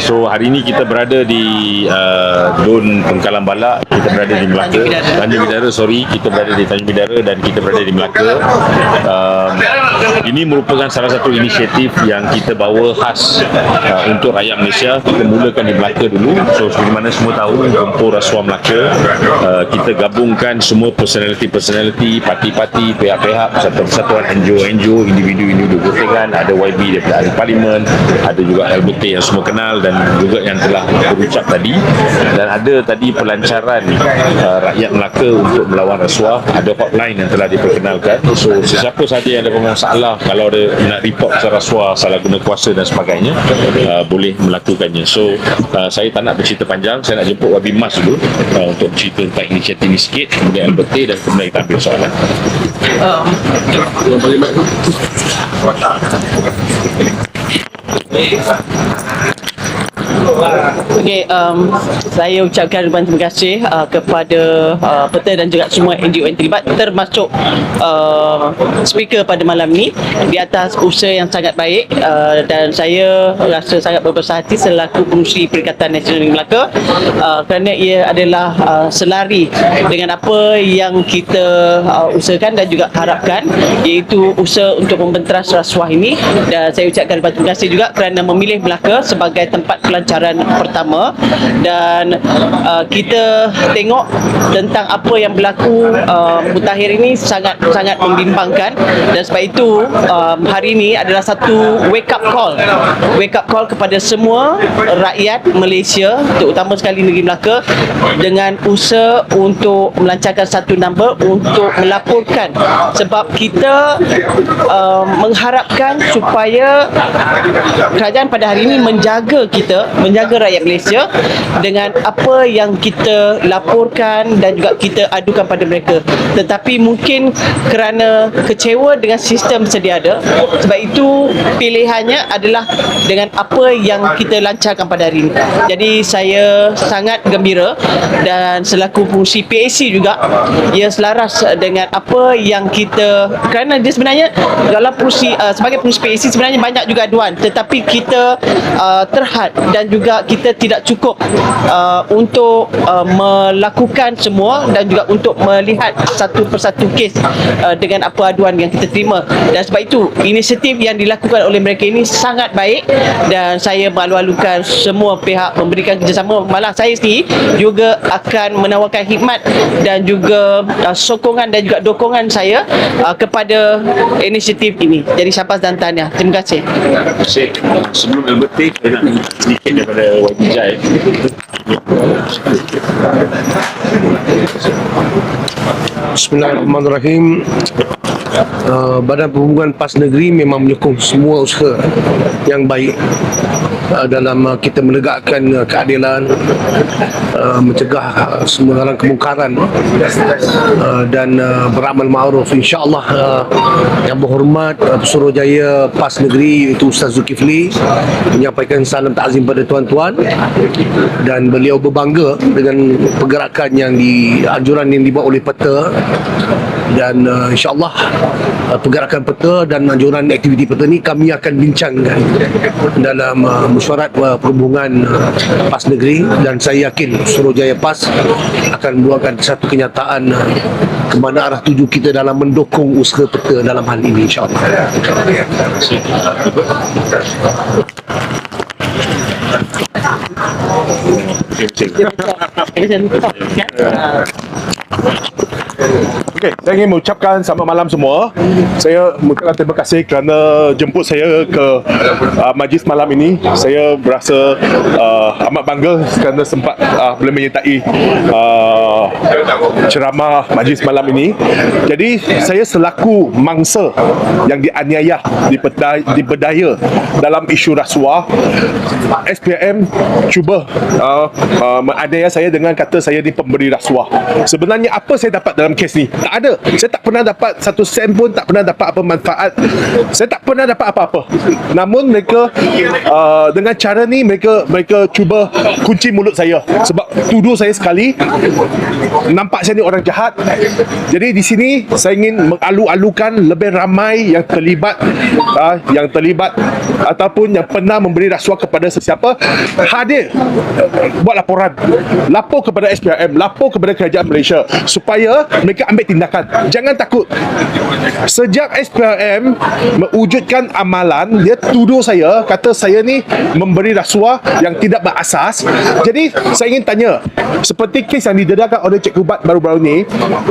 So hari ini kita berada di uh, Dun Pengkalan Balak, kita berada di Melaka. Tanjung Bidara, sorry, kita berada di Tanjung Bidara dan kita berada di Melaka. Um, ini merupakan salah satu inisiatif yang kita bawa khas uh, untuk rakyat Malaysia. Kita mulakan di Melaka dulu. So seperti mana semua tahu, Kumpul Rasuah Melaka, uh, kita gabungkan semua personality-personality, parti-parti, pihak-pihak, persatuan-persatuan, NGO-NGO, individu-individu golongan, ada YB daripada ahli parlimen, ada juga LBT yang semua kenal dan juga yang telah berucap tadi dan ada tadi pelancaran uh, rakyat Melaka untuk melawan rasuah, ada hotline yang telah diperkenalkan. So sesiapa sahaja yang ada masalah kalau ada nak report pasal rasuah, salah guna kuasa dan sebagainya, uh, boleh melakukannya. So uh, saya tak nak bercerita panjang, saya nak jemput Wabi Mas dulu uh, untuk cerita tentang inisiatif ini sikit, kemudian LBT dan kemudian kita ambil soalan. Okey, um, saya ucapkan ribuan terima kasih uh, kepada uh, peta dan juga semua NGO yang terlibat termasuk uh, speaker pada malam ini di atas usaha yang sangat baik uh, dan saya rasa sangat berbesar hati selaku pengurusi Perikatan Nasional Melaka uh, kerana ia adalah uh, selari dengan apa yang kita uh, usahakan dan juga harapkan iaitu usaha untuk membenteras rasuah ini. Dan saya ucapkan ribuan terima kasih juga kerana memilih Melaka sebagai tempat pelancaran pertama dan uh, kita tengok tentang apa yang berlaku uh, mutakhir ini sangat sangat membimbangkan. Dan sebab itu um, hari ini adalah satu wake up call. Wake up call kepada semua rakyat Malaysia terutama sekali negeri Melaka dengan usaha untuk melancarkan satu number untuk melaporkan. Sebab kita uh, mengharapkan supaya kerajaan pada hari ini menjaga kita menjaga rakyat Malaysia dengan apa yang kita laporkan dan juga kita adukan pada mereka. Tetapi mungkin kerana kecewa dengan sistem sedia ada sebab itu pilihannya adalah dengan apa yang kita lancarkan pada hari ini. Jadi saya sangat gembira dan selaku fungsi PAC juga ia selaras dengan apa yang kita kerana dia sebenarnya dalam fungsi uh, sebagai fungsi PAC sebenarnya banyak juga aduan tetapi kita uh, terhad dan juga kita tidak cukup uh, untuk uh, melakukan semua dan juga untuk melihat satu persatu kes uh, dengan apa aduan yang kita terima. Dan sebab itu inisiatif yang dilakukan oleh mereka ini sangat baik dan saya malu-alukan semua pihak memberikan kerjasama. Malah saya sendiri juga akan menawarkan khidmat dan juga uh, sokongan dan juga dokongan saya uh, kepada inisiatif ini. Jadi Syabas dan Tanya. Terima kasih. Sebelum LBT, saya nak sedikit daripada YB Jai. Bismillahirrahmanirrahim. Uh, Badan Perhubungan PAS Negeri memang menyokong semua usaha yang baik uh, dalam uh, kita menegakkan keadilan, mencegah semua dalam kemungkaran dan beramal ma'ruf. InsyaAllah yang berhormat uh, Suruhjaya PAS Negeri iaitu Ustaz Zulkifli menyampaikan salam takzim pada tuan-tuan. Dan beliau berbangga dengan pergerakan yang di anjuran yang dibuat oleh peta dan uh, insyaallah uh, pergerakan peta dan anjuran aktiviti peta ni kami akan bincangkan dalam uh, mesyuarat uh, perhubungan uh, PAS negeri. Dan saya yakin Suruhjaya PAS akan membuatkan satu kenyataan uh, ke mana arah tuju kita dalam mendukung usaha peta dalam hal ini insyaallah Okey, saya ingin mengucapkan selamat malam semua. Saya mengucapkan terima kasih kerana jemput saya ke uh, majlis malam ini. Saya berasa uh, amat bangga kerana sempat uh, boleh menyertai uh, ceramah majlis malam ini. Jadi, saya selaku mangsa yang dianiaya, dipedaya, diberdaya dalam isu rasuah, SPM cuba uh, uh, menganiaya saya dengan kata saya ni pemberi rasuah. Sebenarnya apa saya dapat dalam kes ni? Tak ada. Saya tak pernah dapat satu sen pun tak pernah dapat apa manfaat. Saya tak pernah dapat apa-apa. Namun mereka uh, dengan cara ni mereka mereka cuba kunci mulut saya. Sebab tuduh saya sekali nampak saya ni orang jahat. Jadi di sini saya ingin mengalu-alukan lebih ramai yang terlibat uh, yang terlibat ataupun yang pernah memberi rasuah kepada sesiapa hadir. Buat laporan. Lapor kepada SPRM lapor kepada kerajaan Malaysia supaya mereka ambil tindakan. Jangan takut. Sejak SPRM mewujudkan amalan dia tuduh saya kata saya ni memberi rasuah yang tidak berasas. Jadi saya ingin tanya seperti kes yang didedahkan oleh Cik Kubat baru-baru ni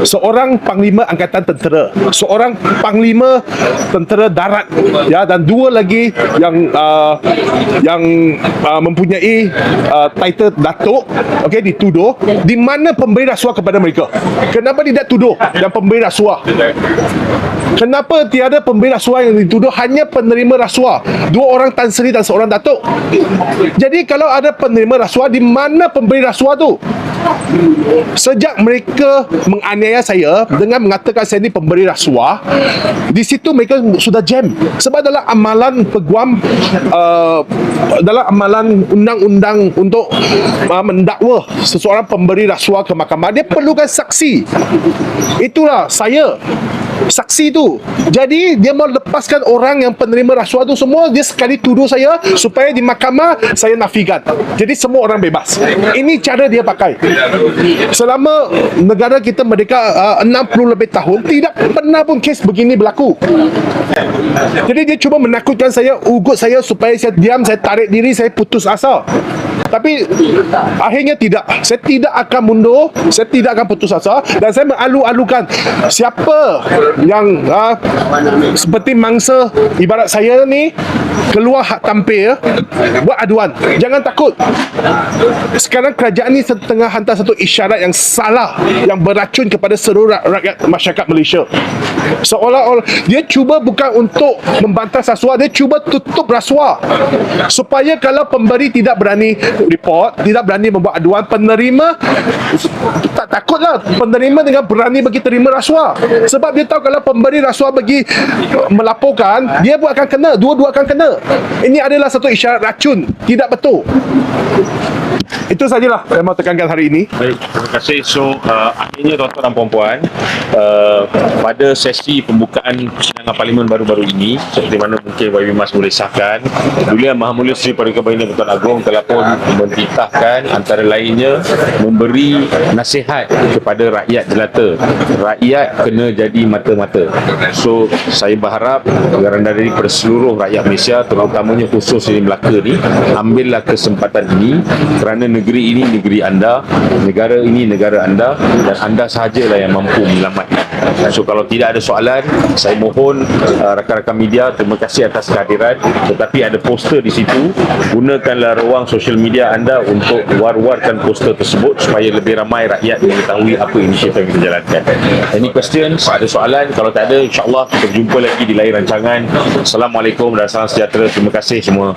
seorang panglima angkatan tentera seorang panglima tentera darat ya dan dua lagi yang uh, yang uh, mempunyai uh, title datuk okey dituduh di mana pemberi rasuah kepada mereka kenapa tidak tuduh yang pemberi rasuah Kenapa tiada pemberi rasuah yang dituduh hanya penerima rasuah? Dua orang Tan Sri dan seorang datuk. Jadi kalau ada penerima rasuah di mana pemberi rasuah tu? Sejak mereka menganiaya saya dengan mengatakan saya ni pemberi rasuah, di situ mereka sudah jam. Sebab dalam amalan peguam uh, dalam amalan undang-undang untuk uh, mendakwa seseorang pemberi rasuah ke mahkamah, dia perlukan saksi. Itulah saya saksi tu. Jadi dia mau lepaskan orang yang penerima rasuah tu semua dia sekali tuduh saya supaya di mahkamah saya nafikan. Jadi semua orang bebas. Ini cara dia pakai. Selama negara kita merdeka uh, 60 lebih tahun tidak pernah pun kes begini berlaku. Jadi dia cuba menakutkan saya, ugut saya supaya saya diam, saya tarik diri, saya putus asa. Tapi akhirnya tidak. Saya tidak akan mundur, saya tidak akan putus asa dan saya mengalu-alukan siapa yang uh, seperti mangsa ibarat saya ni keluar hak tampil buat aduan. Jangan takut. Sekarang kerajaan ni setengah hantar satu isyarat yang salah yang beracun kepada seluruh ra- rakyat masyarakat Malaysia. Seolah-olah dia cuba bukan untuk membantah rasuah, dia cuba tutup rasuah. Supaya kalau pemberi tidak berani report, tidak berani membuat aduan, penerima tak takutlah penerima dengan berani bagi terima rasuah. Sebab dia tahu kalau pemberi rasuah bagi melaporkan, dia pun akan kena, dua-dua akan kena. Ini adalah satu isyarat racun, tidak betul. Itu sajalah yang mau tekankan hari ini. Baik, terima kasih. So, uh, akhirnya tuan-tuan dan puan-puan, uh, pada sesi pembukaan persidangan parlimen baru-baru ini, seperti mana mungkin YB Mas boleh sahkan, Dulu Yang Maha Mulia Seri Paduka Baginda Tuan Agong telah pun mentitahkan antara lainnya memberi nasihat kepada rakyat jelata. Rakyat kena jadi mata-mata. So, saya berharap diri kepada seluruh rakyat Malaysia, terutamanya khusus di Melaka ni, ambillah kesempatan ini kerana negeri ini negeri anda, negara ini negara anda dan anda sahajalah yang mampu menyelamatkan. So kalau tidak ada soalan, saya mohon uh, rakan-rakan media terima kasih atas kehadiran tetapi ada poster di situ, gunakanlah ruang sosial media anda untuk war-warkan poster tersebut supaya lebih ramai rakyat mengetahui apa inisiatif yang kita jalankan. Any questions? Ada soalan? Kalau tak ada, insyaAllah kita berjumpa lagi di lain rancangan. Assalamualaikum dan salam sejahtera. Terima kasih semua.